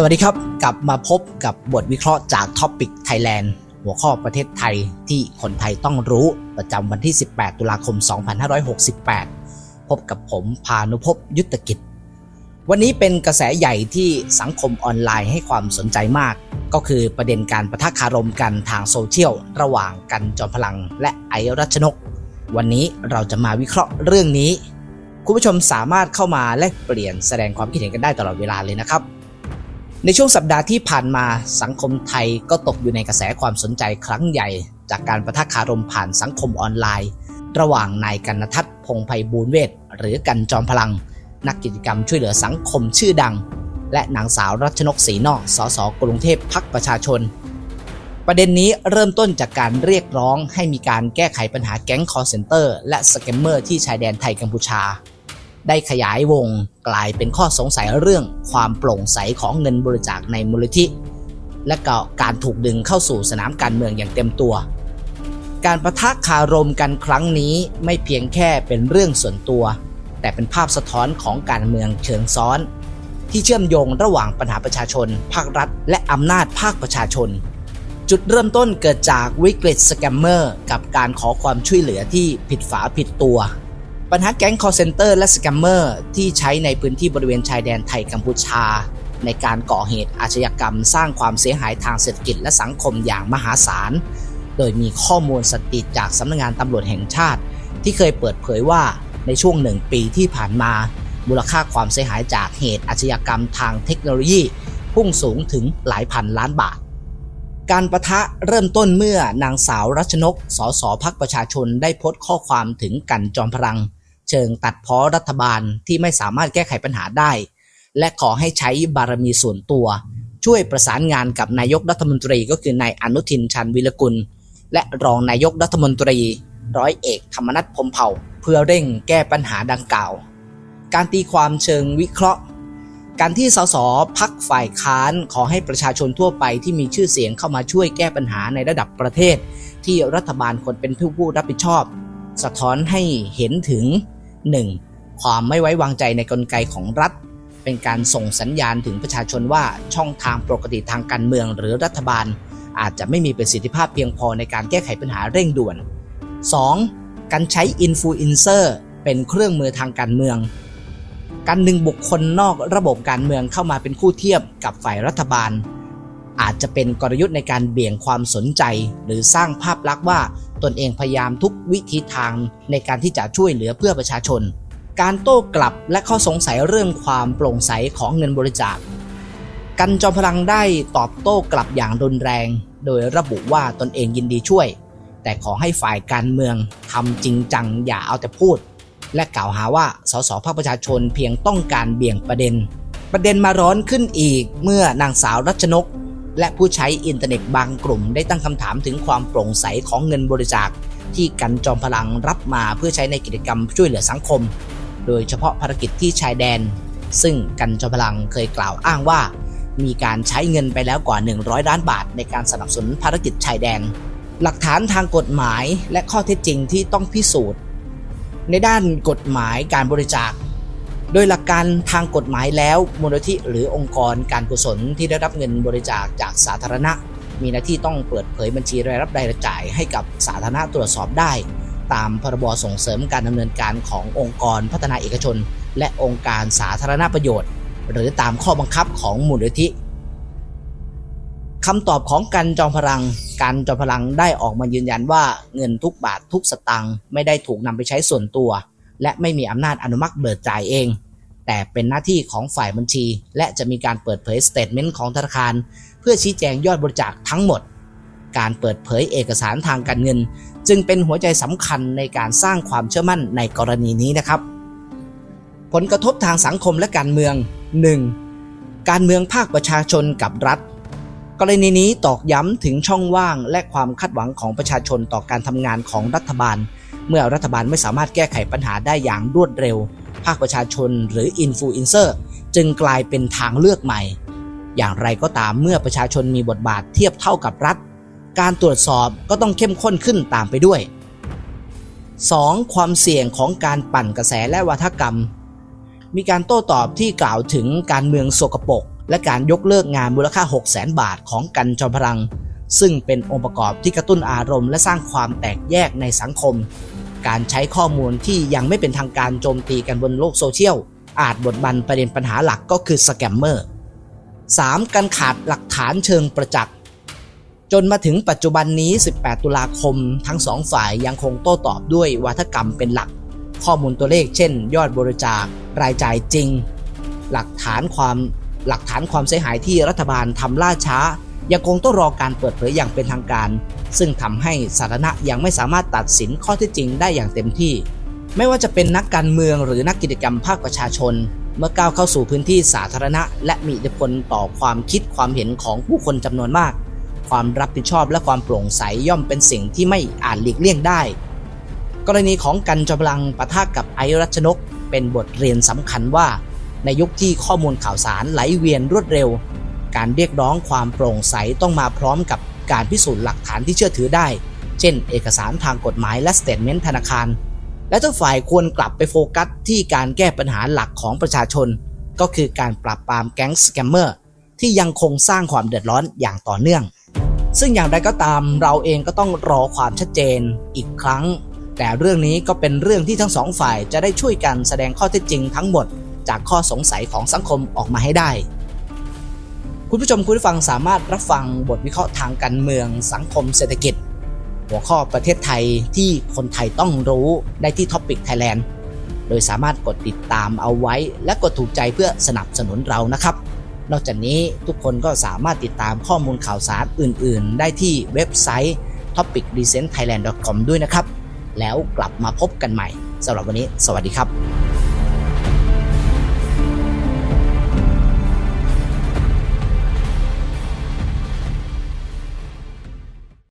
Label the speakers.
Speaker 1: สวัสดีครับ กลับมาพบกับบทวิเคราะห์จาก Topic Thailand หัวข้อประเทศไทยที่คนไทยต้องรู้ประจำวันที่ 18 ตุลาคม 2568 พบกับผมพานุพบยุทธกิจ วันนี้เป็นกระแสใหญ่ที่สังคมออนไลน์ให้ความสนใจมาก ก็คือประเด็นการประทะคารมกันทางโซเชียล ระหว่างกันจอมพลังและไอรัชนก วันนี้เราจะมาวิเคราะห์เรื่องนี้ คุณผู้ชมสามารถเข้ามาแลกเปลี่ยนแสดงความคิดเห็นกันได้ตลอดเวลาเลยนะครับ ในช่วงสัปดาห์ที่ผ่านมาสังคมไทยก็ตกอยู่ในกระแสความสนใจครั้งใหญ่ จากการประทะคารมผ่านสังคมออนไลน์ ระหว่างนายกันทัศน์พงไพบูลเวทหรือกันจอมพลัง นักกิจกรรมช่วยเหลือสังคมชื่อดัง และนางสาวรัชนกศรีนอกสสกรุงเทพพักประชาชน ประเด็นนี้เริ่มต้นจากการเรียกร้องให้มีการแก้ไขปัญหาแก๊งคอร์เซนเตอร์และสแกมเมอร์ที่ชายแดนไทยกัมพูชา ได้ขยายวงกลายเป็นข้อสงสัยเรื่องความโปร่งใสของเงินบริจาคในมูลนิธิและก็การถูกดึงเข้าสู่สนามการเมืองอย่างเต็มตัว การประทะคารมกันครั้งนี้ไม่เพียงแค่เป็นเรื่องส่วนตัว แต่เป็นภาพสะท้อนของการเมืองเชิงซ้อน ที่เชื่อมโยงระหว่างปัญหาประชาชน ภาครัฐ และอำนาจภาคประชาชน จุดเริ่มต้นเกิดจากวิกฤตสแกมเมอร์กับการขอความช่วยเหลือที่ผิดฝาผิดตัว ปัญหาแก๊งคอร์เซนเตอร์และสแกมเมอร์ที่ใช้ในพื้นที่บริเวณชายแดนไทยกัมพูชา ในการก่อเหตุอาชญากรรม สร้างความเสียหายทางเศรษฐกิจและสังคมอย่างมหาศาล โดยมีข้อมูลสถิติจากสำนักงานตำรวจแห่งชาติ ที่เคยเปิดเผยว่าในช่วงหนึ่งปีที่ผ่านมา มูลค่าความเสียหายจากเหตุอาชญากรรมทางเทคโนโลยี พุ่งสูงถึงหลายพันล้านบาทการประทะเริ่มต้นเมื่อนางสาวรัชนก สสพักประชาชนได้โพสต์ข้อความถึงกันจอมพลัง เชิงตัดพ้อรัฐบาลที่ไม่สามารถแก้ไขปัญหาได้ และขอให้ใช้บารมีส่วนตัว ช่วยประสานงานกับนายกรัฐมนตรีก็คือนายอนุทินชันวิรกุล และรองนายกรัฐมนตรี ร้อยเอกธรรมนัฐพมเผ่า เพื่อเร่งแก้ปัญหาดังกล่าว การตีความเชิงวิเคราะห์ การที่สสพักฝ่ายค้านขอให้ประชาชนทั่วไปที่มีชื่อเสียงเข้ามาช่วยแก้ปัญหาในระดับประเทศ ที่รัฐบาลควรเป็นผู้รับผิดชอบสะท้อนให้เห็นถึง 1. ความไม่ไว้วางใจในกลไกของรัฐ เป็นการส่งสัญญาณถึงประชาชนว่าช่องทางปกติทางการเมืองหรือรัฐบาล อาจจะไม่มีประสิทธิภาพเพียงพอในการแก้ไขปัญหาเร่งด่วน 2. การใช้อินฟลูเอนเซอร์เป็นเครื่องมือทางการเมือง การดึงบุคคลนอกระบบการเมืองเข้ามาเป็นคู่เทียบกับฝ่ายรัฐบาล อาจจะเป็นกลยุทธ์ในการเบี่ยงความสนใจ หรือสร้างภาพลักษณ์ว่า ตนเองพยายามทุกวิธีทางในการที่จะช่วยเหลือเพื่อประชาชน การโต้กลับและข้อสงสัยเรื่องความโปร่งใสของเงินบริจาค กันจอมพลังได้ตอบโต้กลับอย่างรุนแรง โดยระบุว่าตนเองยินดีช่วย แต่ขอให้ฝ่ายการเมืองทำจริงจังอย่าเอาแต่พูด และกล่าวหาว่าสสภาคประชาชนเพียงต้องการเบี่ยงประเด็น ประเด็นมาร้อนขึ้นอีกเมื่อนางสาวรัชนก และผู้ใช้อินเทอร์เน็ตบางกลุ่มได้ตั้งคำถามถึงความโปร่งใสของเงินบริจาค ที่กันจอมพลังรับมาเพื่อใช้ในกิจกรรมช่วยเหลือสังคม โดยเฉพาะภารกิจที่ชายแดน ซึ่งกันจอมพลังเคยกล่าวอ้างว่า มีการใช้เงินไปแล้วกว่า 100 ล้านบาท ในการสนับสนุนภารกิจชายแดน หลักฐานทางกฎหมายและข้อเท็จจริงที่ต้องพิสูจน์ ในด้านกฎหมายการบริจาค โดยหลักการทางกฎหมายแล้วมูลนิธิหรือองค์กรการกุศลที่ได้รับเงินบริจาคจากสาธารณะ มีหน้าที่ต้องเปิดเผยบัญชีรายรับรายจ่ายให้กับสาธารณะตรวจสอบได้ ตามพรบส่งเสริมการดำเนินการขององค์กรพัฒนาเอกชน และองค์การสาธารณประโยชน์ หรือตามข้อบังคับของมูลนิธิคำตอบของกันจอมพลังกันจอมพลังได้ออกมายืนยันว่าเงินทุกบาททุกสตังค์ไม่ได้ถูกนำไปใช้ส่วนตัว และไม่มีอำนาจอนุมัติเบิกจ่ายเอง แต่เป็นหน้าที่ของฝ่ายบัญชี และจะมีการเปิดเผยสเตทเมนต์ของธนาคาร เพื่อชี้แจงยอดบริจาคทั้งหมด การเปิดเผยเอกสารทางการเงิน จึงเป็นหัวใจสำคัญในการสร้างความเชื่อมั่นในกรณีนี้นะครับ ผลกระทบทางสังคมและการเมือง 1. การเมืองภาคประชาชนกับรัฐกรณีนี้ตอกย้ำถึงช่องว่างและความคาดหวังของประชาชนต่อการทำงานของรัฐบาล เมื่อรัฐบาลไม่สามารถแก้ไขปัญหาได้อย่างรวดเร็ว ภาคประชาชนหรืออินฟลูเอนเซอร์จึงกลายเป็นทางเลือกใหม่ อย่างไรก็ตามเมื่อประชาชนมีบทบาทเทียบเท่ากับรัฐ การตรวจสอบก็ต้องเข้มข้นขึ้นตามไปด้วย 2. ความเสี่ยงของการปั่นกระแสและวัฒกรรม มีการโต้ตอบที่กล่าวถึงการเมืองโสกปกและการยกเลิกงานมูลค่า 6 0 0 0 0 0บาทของกันจอมพลัง ซึ่งเป็นองค์ประกอบที่กระตุ้นอารมณ์และสร้างความแตกแยกในสังคม การใช้ข้อมูลที่ยังไม่เป็นทางการโจมตีกันบนโลกโซเชียล อาจบดบันประเด็นปัญหาหลักก็คือสแกมเมอร์ 3. การขาดหลักฐานเชิงประจักษ์ จนมาถึงปัจจุบันนี้ 18 ตุลาคม ทั้งสองฝ่ายยังคงโต้ตอบด้วยวาทกรรมเป็นหลัก ข้อมูลตัวเลขเช่น ยอดบริจาค รายจ่ายจริง หลักฐานความหลักฐานความเสียหายที่รัฐบาลทำล่าช้า ยังคงต้องรอการเปิดเผยอย่างเป็นทางการ ซึ่งทำให้สาธารณะยังไม่สามารถตัดสินข้อเท็จจริงได้อย่างเต็มที่ ไม่ว่าจะเป็นนักการเมืองหรือนักกิจกรรมภาคประชาชน เมื่อก้าวเข้าสู่พื้นที่สาธารณะ และมีอิทธิพลต่อความคิดความเห็นของผู้คนจำนวนมาก ความรับผิดชอบและความโปร่งใสย่อมเป็นสิ่งที่ไม่อาจหลีกเลี่ยงได้ กรณีของกันจอมพลังปะทะกับไอรัชนก เป็นบทเรียนสำคัญว่า ในยุคที่ข้อมูลข่าวสารไหลเวียนรวดเร็ว การเรียกร้องความโปร่งใสต้องมาพร้อมกับการพิสูจน์หลักฐานที่เชื่อถือได้ เช่น เอกสารทางกฎหมายและสเตทเมนต์ธนาคาร และทุกฝ่ายควรกลับไปโฟกัสที่การแก้ปัญหาหลักของประชาชน ก็คือการปราบปรามแก๊งสแกมเมอร์ที่ยังคงสร้างความเดือดร้อนอย่างต่อเนื่อง ซึ่งอย่างไรก็ตามเราเองก็ต้องรอความชัดเจนอีกครั้ง แต่เรื่องนี้ก็เป็นเรื่องที่ทั้งสองฝ่ายจะได้ช่วยกันแสดงข้อเท็จจริงทั้งหมดจากข้อสงสัยของสังคมออกมาให้ได้ คุณผู้ชมคุณผู้ฟังสามารถรับฟังบทวิเคราะห์ทางการเมือง สังคมเศรษฐกิจ หัวข้อประเทศไทยที่คนไทยต้องรู้ได้ที่ Topic Thailand โดยสามารถกดติดตามเอาไว้ และกดถูกใจเพื่อสนับสนุนเรานะครับ นอกจากนี้ทุกคนก็สามารถติดตามข้อมูลข่าวสารอื่น ๆ ได้ที่เว็บไซต์ topicdecentthailand.com ด้วยนะครับ แล้วกลับมาพบกันใหม่สำหรับวันนี้ สวัสดีครับ